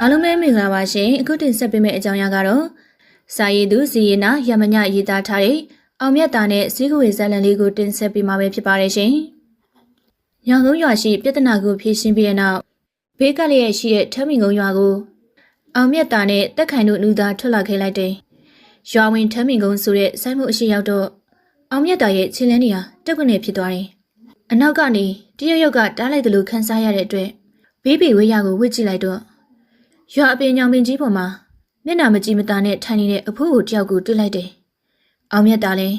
အားလုံးပဲမင်္ဂလာပါရှင်အခုတင်ဆက်ပေးမယ့်အကြောင်းအရာကတော့စာရည်သူစီရင်နာရမညရေးသားထားတဲ့အောင်မြတ်တာနဲ့ဈေးကဝေဇာလန်လေးကိုတင်ဆက်ပေးမှာပဲဖြစ်ပါတယ်ရှင်ညောင်ကုန်းရွာရှိပြဿနာကိုဖြေရှင်းပြီးတဲ့နောက်ဘေးကလေးရဲ့ရှိတဲ့ထမ်းမင်ကုန်းရွာကိုအောင်မြတ်တာနဲ့တက်ခိုင်တို့လူသားထွက်လာခဲ့လိုက်တယ်ရွာဝင်ထမ်းမင်ကုန်းဆိုတဲ့စိုက်မှုအရှိရောက်တော့အောင်မြတ်တာရဲ့ခြေလန်းနေဟာတက်ခွနဲ့ဖြစ်သွားတယ်အနောက်ကနေတရုတ်ရုတ်ကတားလိုက်တယ်လို့ခန်းစားရတဲ့အတွက်ဘေးပေဝေးရကိုဝစ်ကြည့်လိုက်တော့ ရွာအပင်ညောင်ပင်ကြီးပေါ်မှာမျက်နှာမကြည့်မသားနဲ့ထိုင်နေတဲ့အဖိုးကိုတယောက်ကိုတွေ့လိုက်တယ်။အောင်မြတ်တာလည်း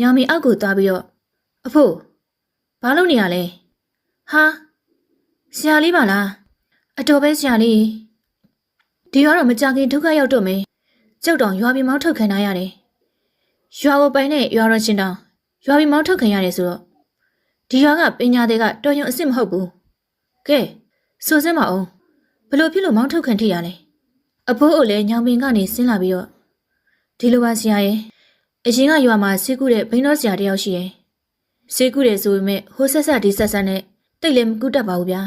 ညောင်ပင်အောက်ကိုသွားပြီးတော့အဖိုးဘာလုပ်နေရလဲ။ဟာဆရာလေးပါလား။အတော်ပဲဆရာလေးဒီရွာတော့မကြခင်ဒုက္ခရောက်တော့မယ်။ကြောက်တောင်ရွာပြင်မောင်းထုတ်ခံရရတယ်။ရွာကိုပိုင်နဲ့ရွာတော်ချင်းတောင်ရွာပြင်မောင်းထုတ်ခံရတယ်ဆိုတော့ဒီရွာကပညာတွေကတော်ရုံအစ်စ်မဟုတ်ဘူး။ကဲဆိုစမ်းပါအောင် ဘလို့ဖြစ်လို့မောင်းထုတ်ခံထိရလဲအဖိုးအိုလည်းညောင်ပင်ကနေဆင်းလာပြီးတော့ဒီလိုပါဆရာရဲ့အရင်ကရွာမှာဆေးကုတဲ့ဘိန်းတော်ဆရာတယောက်ရှိရဲ့ဆေးကုတယ်ဆိုပေမဲ့ဟိုဆက်ဆက်ဒီဆက်ဆက်နဲ့တိတ်လည်းမကုတတ်ပါဘူးဗျာ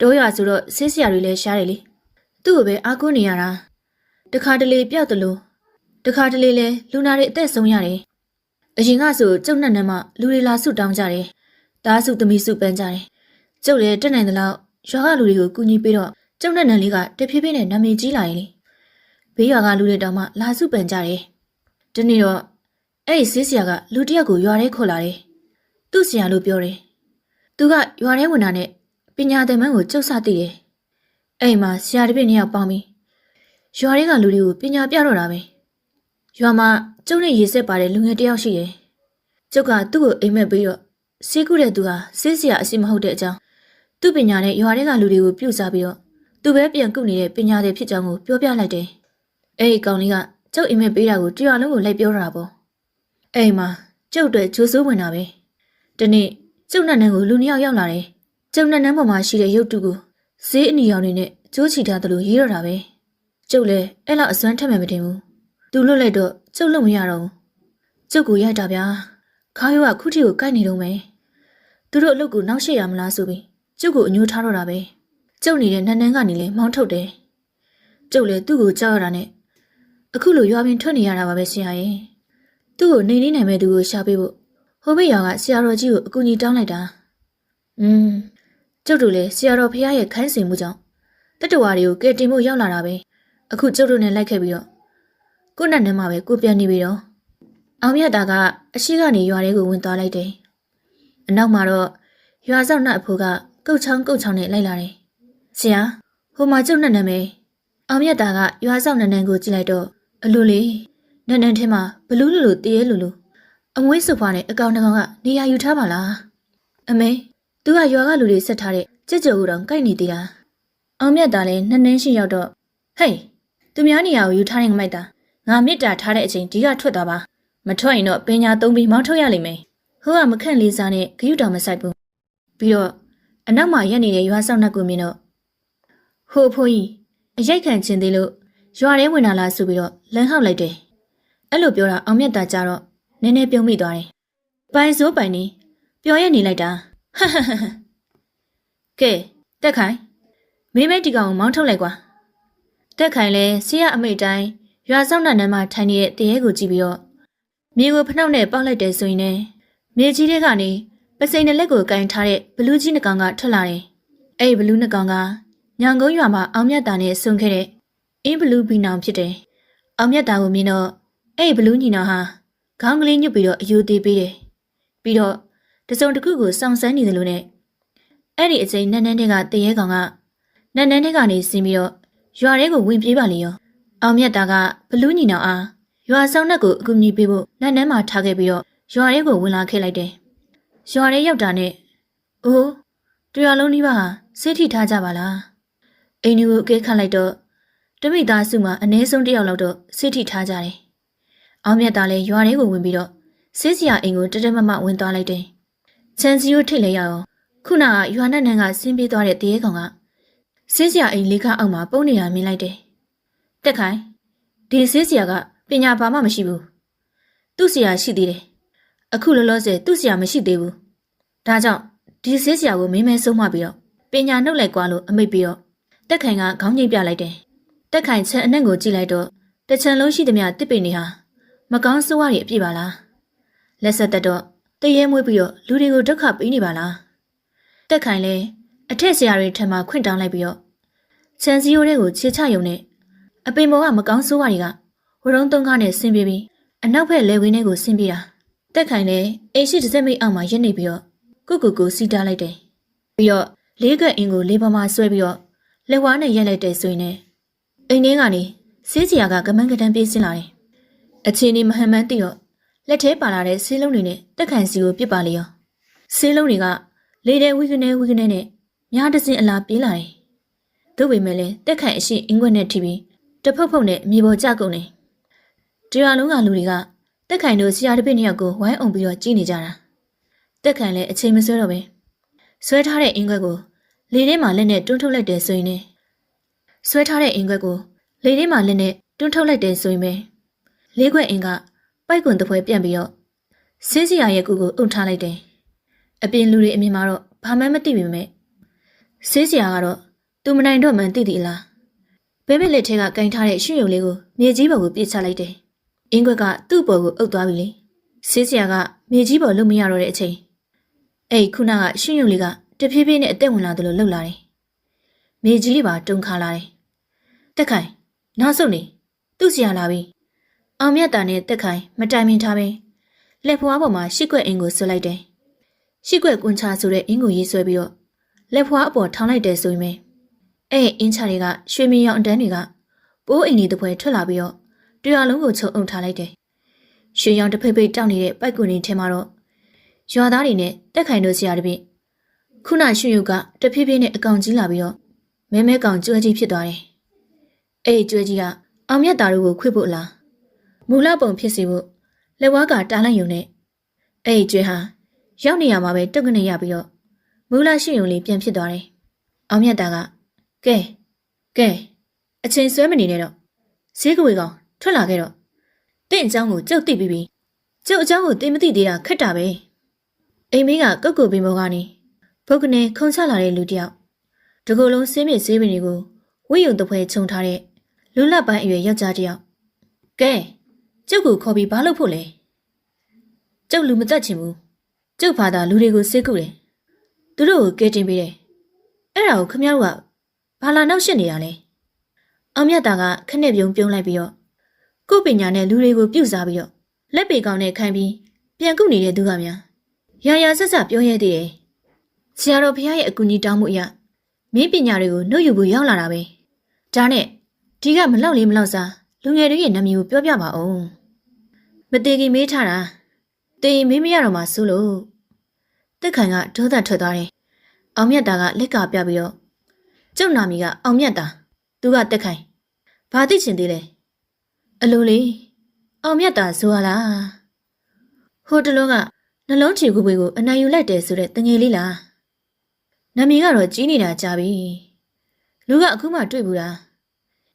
တိုးရွာဆိုတော့ဆေးဆရာတွေလည်းရှားတယ်လေသူ့ကိုပဲအားကိုးနေရတာတခါတလေပျောက်တယ်လို့တခါတလေလည်းလူနာတွေအသက်ဆုံးရတယ်အရင်ကဆိုကျုပ်နဲ့နဲ့မှလူတွေလာဆုတောင်းကြတယ်တားစုသမီးစုပန်းကြတယ်ကျုပ်လည်းတက်နိုင်သလောက်ရွာကလူတွေကိုကူညီပေးတော့ ကျုံနဲ့နန်လေးကတဖြည်းဖြည်းနဲ့နာမည်ကြီးလာရင်လေဘေးရွာကလူတွေတောင်မှလာစုပန်ကြတယ်။ဒီနေ့တော့အဲ့ဒီဆေးဆရာကလူတစ်ယောက်ကိုရွာထဲခေါ်လာတယ်။သူ့ဆရာလို့ပြောတယ်။သူကရွာထဲဝင်တာနဲ့ပညာသင်မန်းကိုကျုပ်စသိတယ်။အဲ့ဒီမှာဆရာတစ်ပြည့်နှစ်ယောက်ပေါင်းပြီးရွာထဲကလူတွေကိုပညာပြတော့တာပဲ။ရွာမှာကျုံနဲ့ရေစက်ပါတဲ့လူငယ်တစ်ယောက်ရှိတယ်။ကျုပ်ကသူ့ကိုအိမ်မက်ပြီးတော့ဆေးကုတဲ့သူဟာဆေးဆရာအစ်စ်မဟုတ်တဲ့အကြောင်းသူ့ပညာနဲ့ရွာထဲကလူတွေကိုပြုစားပြီးတော့ သူပဲပြန်ကုနေတဲ့ပညာတွေဖြစ်ကြောင်းကိုပြောပြလိုက်တယ်။အဲ့ဒီကောင်လေးကကျုပ်အိမ်မက်ပေးတာကိုတရားလုံးကိုလိုက်ပြောတာပေါ့။အဲ့ဒီမှာကျုပ်အတွက်ဂျိုးစိုးဝင်တာပဲ။ဒီနေ့ကျုပ်နဲ့နန်းကိုလူနှစ်ယောက်ရောက်လာတယ်။ကျုပ်နဲ့နန်းပေါ်မှာရှိတဲ့ရုပ်တုကိုဈေးအနီရောင်တွေနဲ့ကျိုးချီထားသလိုရေးတော့တာပဲ။ကျုပ်လည်းအဲ့လောက်အစွမ်းထက်မှမတင်ဘူး။သူလွတ်လိုက်တော့ကျုပ်လုံမရတော့ဘူး။ကျုပ်ကိုရိုက်တာဗျာ။ခါရိုးကခုထီကိုကိုက်နေတော့မယ်။သူတို့အလုပ်ကိုနောက်ရှေ့ရမလားဆိုပြီးကျုပ်ကိုအညှိုးထားတော့တာပဲ။ ကျုပ်နေတဲ့နန်းနန်းကနေလဲမောင်းထုတ်တယ်။ကျုပ်လည်းသူ့ကိုကြောက်ရတာနဲ့အခုလိုရွာပြင်ထွက်နေရတာပါပဲဆရာရဲ့။သူ့ကိုနေနေနိုင်မဲ့သူကိုရှာပေးဖို့ဟိုဘက်ရွာကဆရာတော်ကြီးကိုအကူအညီတောင်းလိုက်တာ။อืมကျုပ်တို့လည်းဆရာတော်ဖះရဲ့ခိုင်းစင်မှုကြောင့်တတဝါတွေကိုကဲတင်ဖို့ရောက်လာတာပဲ။အခုကျုပ်တို့နဲ့လိုက်ခဲ့ပြီးတော့ကိုယ့်နဲ့နဲ့မှပဲကိုပြန်နေပြီတော့။အောင်မြတ်တာကအရှိကနေရွာထဲကိုဝင်သွားလိုက်တယ်။အနောက်မှာတော့ရွာဆောင်နှက်အဖိုးကကုတ်ချောင်းကုတ်ချောင်းနဲ့လိုက်လာတယ်။ ဆရာဟိုမှာကျုပ်နဲ့နာမည်အောင်မြတ်တာကရွာဆောင်နန်းနန်းကိုကြည့်လိုက်တော့အလိုလေးနန်းနန်းထဲမှာဘလူးလူလူတရေလူလူအမွေးစုဖွားနဲ့အကောင်တကောင်ကနေရာယူထားပါလားအမေသူကရွာကလူတွေဆက်ထားတဲ့ကြက်ကြော်ကိုတောင်ကိုက်နေသေးတာအောင်မြတ်တာလည်းနန်းနန်းရှိရောက်တော့ဟေးသူများနေရာကိုယူထားတဲ့ငမိုက်တာငါမြစ်တာထားတဲ့အချိန်ဒီကထွက်သွားပါမထွက်ရင်တော့ပညာသုံးပြီးမောင်းထုတ်ရလိမ့်မယ်ဟိုကမခန့်လေးစားနဲ့ဂယုတောင်မဆိုင်ဘူးပြီးတော့အနောက်မှာရက်နေတဲ့ရွာဆောင်နှက်ကိုမြင်တော့ ဟိုအဖိုးကြီးအရိုက်ခံခြင်းသေးလို့ရွာထဲဝင်လာလားဆိုပြီးတော့လမ်းဟောက်လိုက်တယ်။အဲ့လိုပြောတာအောင်မြတ်တာကြတော့နည်းနည်းပြုံးမိသွားတယ်။ပိုင်စိုးပိုင်နေပျော်ရက်နေလိုက်တာဟဟဟဟကဲတက်ခိုင်မင်းမဲဒီကောင်ကိုမောင်းထုတ်လိုက်ကွာတက်ခိုင်လဲဆရာအမိတ်တိုင်းရွာဆောင်နှံနန်းမှာထိုင်နေတဲ့တရေကိုကြည့်ပြီးတော့မြေကိုဖနှောက်နဲ့ပေါက်လိုက်တယ်ဆိုရင်လည်းမြေကြီးတွေကနေပစိန်နဲ့လက်ကိုကင်ထားတဲ့ဘလူးကြီးနှကောင်ကထွက်လာတယ်။အဲ့ဒီဘလူးနှကောင်က ညောင်ကုန်းရွာမှာအောင်မြတ်တာနဲ့ဆုံခဲ့တဲ့အင်းဘလူးဘီနောင်ဖြစ်တယ်။အောင်မြတ်တာကိုမြင်တော့အဲ့ဒီဘလူးညီနောင်ဟာခေါင်းကလေးညှပ်ပြီးတော့အယူသေးပေးတယ်။ပြီးတော့တစုံတစ်ခုကိုစောင့်စမ်းနေတယ်လို့နဲ့အဲ့ဒီအချိန်နန်းနန်းတွေကတရေကောင်ကနန်းနန်းတွေကနေဆင်းပြီးတော့ရွာထဲကိုဝင်ပြေးပါလေရော။အောင်မြတ်တာကဘလူးညီနောင်အားရွာဆောင်နှက်ကိုအကူအညီပေးဖို့နန်းနန်းမှာထားခဲ့ပြီးတော့ရွာထဲကိုဝင်လာခဲ့လိုက်တယ်။ရွာထဲရောက်တာနဲ့အိုးတရားလုံးဒီပါဟာစိတ်ထိထားကြပါလား။ အိမ်ကြီးကိုအကဲခတ်လိုက်တော့တမိသားစုမှာအနည်းဆုံးတစ်ယောက်လောက်တော့စိတ်ထိထားကြတယ်။အောင်မြတ်သားလည်းရွာထဲကိုဝင်ပြီးတော့စစ်စရာအိမ်ကိုတတမမဝင်သွားလိုက်တယ်။ချန်စီကိုထိတ်လဲရအောင်ခုနကရွာနဲ့နန်းကဆင်းပြေးသွားတဲ့တရေကောင်ကစစ်စရာအိမ်လေးခအောက်မှာပုံနေတာမြင်လိုက်တယ်။တက်ခိုင်ဒီစစ်စရာကပညာဘာမှမရှိဘူး။သူ့ဆရာရှိသေးတယ်။အခုလောလောဆယ်သူ့ဆရာမရှိသေးဘူး။ဒါကြောင့်ဒီစစ်စရာကိုမင်းမဲဆုံးမပြီးတော့ပညာနှုတ်လိုက်ကွာလို့အမိတ်ပြီးတော့ တက်ခိုင်ကခေါင်းငိတ်ပြလိုက်တယ်တက်ခိုင်ချက်အနက်ကိုကြည့်လိုက်တော့တချံလုံးရှိသမျှတစ်ပိနေဟာမကောင်းဆိုးဝါးတွေအပြည့်ပါလားလက်ဆက်တက်တော့တရဲမွေးပြီးတော့လူတွေကိုဒုက္ခပေးနေပါလားတက်ခိုင်လဲအထက်ဆရာတွေထံမှာခွင့်တောင်းလိုက်ပြီးတော့ချန်စီယိုတွေကိုခြေချယုံနဲ့အပင်ပေါ်ကမကောင်းဆိုးဝါးတွေကဝရုံးသုံးကားနဲ့ဆင်းပြေးပြီးအနောက်ဘက်လေဝင်းထဲကိုဆင်းပြေးတာတက်ခိုင်လဲအိမ်ရှိတစ်စက်မိတ်အောက်မှာရက်နေပြီးတော့ကုတ်ကူကူစီးတားလိုက်တယ်ပြီးတော့လေးကပ်အင်းကိုလေးပေါ်မှာဆွဲပြီးတော့ လက်ဝါးနဲ့ရက်လိုက်တဲ့ဆိုရင်လည်းအိမ်ထဲကနေဆေးစရာကကမန်းကတန်းပြေးစင်းလာတယ်အချင်းဒီမဟန်မန်းသိတော့လက်ထဲပါလာတဲ့ဆေးလုံးတွေနဲ့တက်ခိုင်စီကိုပြစ်ပါလေရောဆေးလုံးတွေကလေတဲ့ဝိကနေဝိကနေနဲ့များတစ်စင်းအလားပြေးလာတယ်သို့ပေမဲ့လည်းတက်ခိုင်အရှိအင်္ဂွက်နဲ့ထိပြီးတဖက်ဖုတ်နဲ့မြေပေါ်ကျကုန်တယ်တရားလုံးကလူတွေကတက်ခိုင်တို့ဆရာတစ်ပည့်နှစ်ယောက်ကိုဝိုင်းအောင်ပြီးတော့ကြည့်နေကြတာတက်ခိုင်လည်းအချိန်မဆွဲတော့ပဲဆွဲထားတဲ့အင်္ဂွက်ကို လေထဲမှာလက်နဲ့တွန်းထုတ်လိုက်တယ်ဆိုရင်လည်းဆွဲထားတဲ့အင်္ဂွက်ကိုလေထဲမှာလက်နဲ့တွန်းထုတ်လိုက်တယ်ဆိုရင်ပဲလေးခွက်အင်္ဂပိုက်ကွန်တစ်ဖွဲပြန့်ပြီးတော့ဆင်းစရာရဲ့ကူကိုအုပ်ထားလိုက်တယ်အပြင်လူတွေအမြင်မှာတော့ဘာမှမသိပေမဲ့ဆင်းစရာကတော့သူမနိုင်တော့မှန်းသိသည်လားဘဲဘဲလက်ထဲကကင်ထားတဲ့ရွှေရုံလေးကိုမြေကြီးပေါ်ကိုပြစ်ချလိုက်တယ်အင်္ဂွက်ကသူ့ပေါ်ကိုအုပ်သွားပြီလေဆင်းစရာကမြေကြီးပေါ်လုံမရတော့တဲ့အချိန်အဲ့ခုနကရွှေရုံလေးက တဖြည်းဖြည်းနဲ့အသက်ဝင်လာတယ်လို့လှုပ်လာတယ်မြေကြီးလေးပါတုန်ခါလာတယ်တက်ခိုင်နောက်ဆုံးနေသူ့ဆရာလာပြီအောင်မြတ်တာနဲ့တက်ခိုင်မတိုင်မင်ထားပဲလက်ဖွားပေါ်မှာရှစ်ကွက်အင်းကိုဆွလိုက်တယ်ရှစ်ကွက်ကွန်ချဆိုတဲ့အင်းကိုရေးဆွဲပြီးတော့လက်ဖွားအပေါ်ထောင်းလိုက်တယ်ဆိုရင်ပဲအဲ့အင်းချတွေကရွှေမင်းရောင်အတန်းတွေကပိုးအိမ်ကြီးတစ်ဖွဲထွက်လာပြီးတော့တရားလုံးကိုချုပ်အုပ်ထားလိုက်တယ်ရွှေရောင်တစ်ဖိတ်ဖိတ်တောက်နေတဲ့ပိုက်ကွန်တွေထဲမှာတော့ရွာသားတွေနဲ့တက်ခိုင်တို့ဆရာတပည့် ခုနရွှေရုပ်ကတဖြည်းဖြည်းနဲ့အကောင်ကြီးလာပြီးတော့မဲမဲကောင်ကျွဲကြီးဖြစ်သွားတယ်အဲ့ဒီကျွဲကြီးကအောင်မြတ်သားတို့ကိုခွေ့ဖို့လားမူလပုံဖြစ်စီဖို့လက်ဝါးကတားလိုက်ယုံနဲ့အဲ့ဒီကျွဲဟာရောက်နေရမှာပဲတုတ်ကနေရပြီးတော့မူလရှိယုံလေးပြန်ဖြစ်သွားတယ်။အောင်မြတ်တာကကဲကဲအချိန်ဆွဲမနေနဲ့တော့ဈေးကဝေကောင်ထွက်လာခဲ့တော့တင့်အကြောင်းကိုကြုတ်သိပြီးပြီကျုပ်အကြောင်းကိုသိမသိသေးတာခက်တာပဲအိမ်မင်းကကုတ်ကူပင်ပေါ်ကနေ ဘုတ်ကနေခုံချလာတဲ့လူတယောက်တကူလုံးစင်းမြစ်ဈေးပင်တွေကိုဝိယုံတပွဲခြုံထားတဲ့လူလက်ပိုင်းအရွယ်ယောက်ျားတယောက်ကဲကျုပ်ကိုခေါ်ပြီးဘာလုပ်ဖို့လဲကျုပ်လူမသက်ချင်ဘူးကျုပ်ဖာသာလူတွေကိုစိတ်ကူတယ်သူတို့ကိုကဲတင်ပေးတယ်အဲ့ဒါကိုခမရတို့ကဘာလာနောက်ရှစ်နေတာလဲအောင်မြတ်တာကခနဲ့ပြုံပြုံးလိုက်ပြီးတော့ကို့ပညာနဲ့လူတွေကိုပြုတ်စားပြီးတော့လက်ပေကောင်းနဲ့ခံပြီးပြန်ကုနေတဲ့သူကများရာရာဆက်ဆက်ပြောရသေးတယ် ဆရာတော်ဖခင်ရဲ့အကူအညီတောင်းမှုအရမင်းပညာတွေကိုနှုတ်ယူဖို့ရောက်လာတာပဲဒါနဲ့ဒီကမလောက်လေးမလောက်စားလူငယ်တွေရဲ့နာမည်ကိုပြောပြပါဦးမတေကြီးမေးထားတာတေရင်မေးမရတော့မှစိုးလို့တက်ခိုင်ကဒေါသထွက်သွားတယ်အောင်မြတ်တာကလက်ကပြပြီးတော့ကျုပ်နာမည်ကအောင်မြတ်တာသူကတက်ခိုင်ဘာသိချင်သေးလဲအလိုလေးအောင်မြတ်တာဆိုရလားဟိုတလုံးကနှလုံးချီကူပွေကိုအနိုင်ယူလိုက်တယ်ဆိုတဲ့တငယ်လေးလား နာမည်ကတော့ကြီးနေတာကြာပြီလူကအခုမှတွေ့ဘူးလား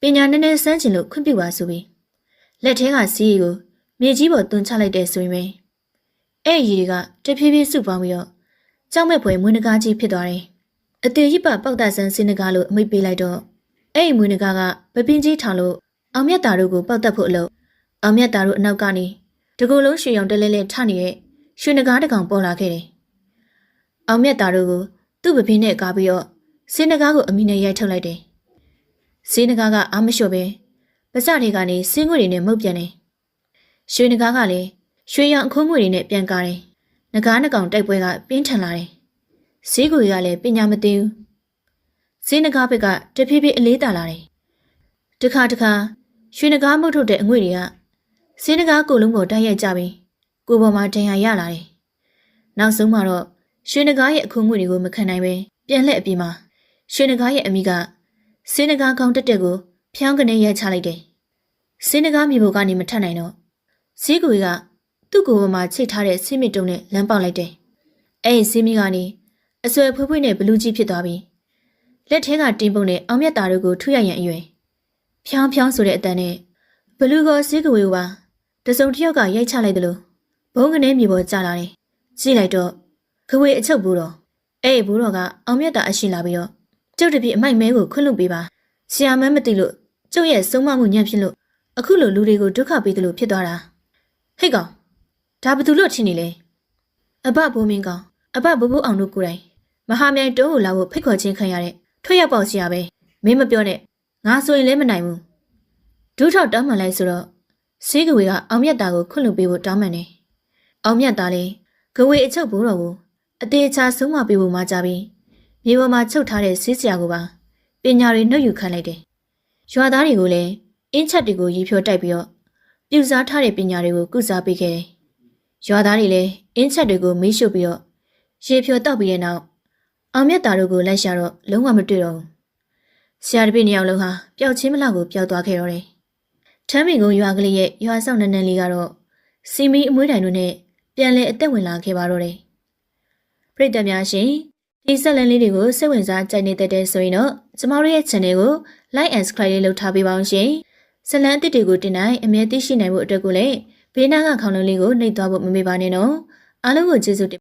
ပညာနည်းနည်းစမ်းချင်လို့ခွင့်ပြုပါဆိုပြီးလက်ထဲကစီးရီကိုမြေကြီးပေါ်တွန်းချလိုက်တဲ့ဆိုရင်ပဲအဲ့ရီတွေကတဖြည်းဖြည်းစုပေါင်းပြီးတော့ကြောက်မဲ့ဖွယ်မွေးနဂါးကြီးဖြစ်သွားတယ်အသေးရစ်ပပေါက်တဆန်းစင်းနဂါးလို့အမိတ်ပေးလိုက်တော့အဲ့ဒီမွေးနဂါးကပပင်းကြီးထောင်လို့အောင်မြတ်တာတို့ကိုပေါက်တက်ဖို့အလုပ်အောင်မြတ်တာတို့အနောက်ကနေတကူလုံးရွှေရောင်တလဲလဲထနေတဲ့ရွှေနဂါးတကောင်ပေါ်လာခဲ့တယ်အောင်မြတ်တာတို့ကို သူ့ပပင်းနဲ့ကားပြီးတော့စင်းနဂါးကိုအမိနဲ့ရိုက်ထုတ်လိုက်တယ်စင်းနဂါးကအာမလျှော့ပဲပါစတွေကနေစင်းငွေတွေနဲ့မှုတ်ပြန်တယ်ရွှေနဂါးကလည်းရွှေရောင်အခိုးငွေတွေနဲ့ပြန်ကားတယ်နဂါးနှကောင်တိုက်ပွဲကပြင်းထန်လာတယ်ဈေးကွေကလည်းပညာမသိဘူးဈေးနဂါးဘက်ကတဖြည်းဖြည်းအလေးတာလာတယ်တခါတခါရွှေနဂါးမှုတ်ထုတ်တဲ့အငွေတွေကဈေးနဂါးကိုလုံးပေါ်တိုက်ရိုက်ကြပြီးကိုပေါ်မှာဒဏ်ရာရလာတယ်နောက်ဆုံးမှာတော့ ရွှေနဂါးရဲ့အခိုးငွေတွေကိုမခံနိုင်ပဲပြန်လှည့်အပြင်မှာရွှေနဂါးရဲ့အမိကဈေးနဂါးကောင်းတက်တက်ကိုဖျောင်းကနေရိုက်ချလိုက်တယ်ဈေးနဂါးမြေပေါ်ကနေမထက်နိုင်တော့ဈေးကွေကသူ့ကိုယ်ပေါ်မှာချိတ်ထားတဲ့ဆေးမြစ်တုံးနဲ့လမ်းပေါက်လိုက်တယ်။အဲ့ဒီဆေးမြစ်ကနေအဆွဲဖွေးဖွေးနဲ့ဘလူးကြီးဖြစ်သွားပြီးလက်ထဲကတင်းပုံနဲ့အောင်မြတ်တာတို့ကိုထုရရန်အရွယ်ဖြောင်းဖြောင်းဆိုတဲ့အတန်နဲ့ဘလူးကဆေးကွေပါတစုံတစ်ယောက်ကရိုက်ချလိုက်တယ်လို့ဘုံကနေမြေပေါ်ကျလာတယ်။ကြည့်လိုက်တော့ ခဝေအချုပ်ဘူးတော့အဲ့ဒီဘူးတော်ကအောင်မြတ်တာအရှိလာပြီးတော့ကျုပ်တပည့်အမိုက်မဲကိုခွင့်လွှတ်ပေးပါဆရာမန်းမသိလို့ကျုပ်ရဲ့ဆုံးမမှုညံ့ဖြစ်လို့အခုလိုလူတွေကိုဒုက္ခပေးတယ်လို့ဖြစ်သွားတာဟိတ်ကောင်ဒါဘယ်သူလို့ထင်နေလဲအဘဘိုးမင်းကောင်အဘဘိုးဘိုးအောင်တို့ကိုယ်တိုင်မဟာမြိုင်တိုးကိုလာဖို့ဖိတ်ခေါ်ခြင်းခံရတဲ့ထွက်ရောက်ပေါက်စီရပဲမင်းမပြောနဲ့ငါဆိုရင်လည်းမနိုင်ဘူးဒုထောက်တောင်းမှန်လိုက်ဆိုတော့ဆေးကဝေကအောင်မြတ်တာကိုခွင့်လွှတ်ပေးဖို့တောင်းပန်တယ်အောင်မြတ်တာလည်းကဝေအချုပ်ဘိုးတော်ကို အသေးချာဆုံးမပေးဖို့မှာကြပြီးမြေပေါ်မှာချုပ်ထားတဲ့ဆေးစရာကိုပါပညာတွေနှုတ်ယူခံလိုက်တယ်ရွာသားတွေကိုလည်းအင်းချက်တွေကိုရီဖြောတိုက်ပြီးတော့ပြူစားထားတဲ့ပညာတွေကိုကုစားပေးခဲ့တယ်ရွာသားတွေလည်းအင်းချက်တွေကိုမေးရှုပ်ပြီးတော့ရေဖြောတောက်ပြီးတဲ့နောက်အောင်မြတ်တာတို့ကိုလိုက်ရှာတော့လုံးဝမတွေ့တော့ဘူးဆရာတပည့်နှစ်ယောက်လုံးဟာပျောက်ချင်းမလောက်ကိုပျောက်သွားခဲ့တော့တယ်ထမ်းမင်ကုန်းရွာကလေးရဲ့ရွာဆောင်နန်းနန်းလေးကတော့စီမီအမွှေးတိုင်တို့နဲ့ပြန်လဲအသက်ဝင်လာခဲ့ပါတော့တယ် ပရိသတ်များရှင်ဒီဆက်လန်လေးတွေကိုစိတ်ဝင်စားကြိုက်နေတတ်တဲ့ဆိုရင်တော့ကျမတို့ရဲ့ channel ကို like and subscribe လေးလုပ်ထားပေးပါအောင်ရှင်ဇလန်အစ်စ်တွေကိုတင်နိုင်အမြဲသိရှိနိုင်ဖို့အတွက်ကိုလည်းဘေးနားကခေါင်းလုံးလေးကိုနှိပ်သွားဖို့မမေ့ပါနဲ့နော်အားလုံးကိုကျေးဇူးတင်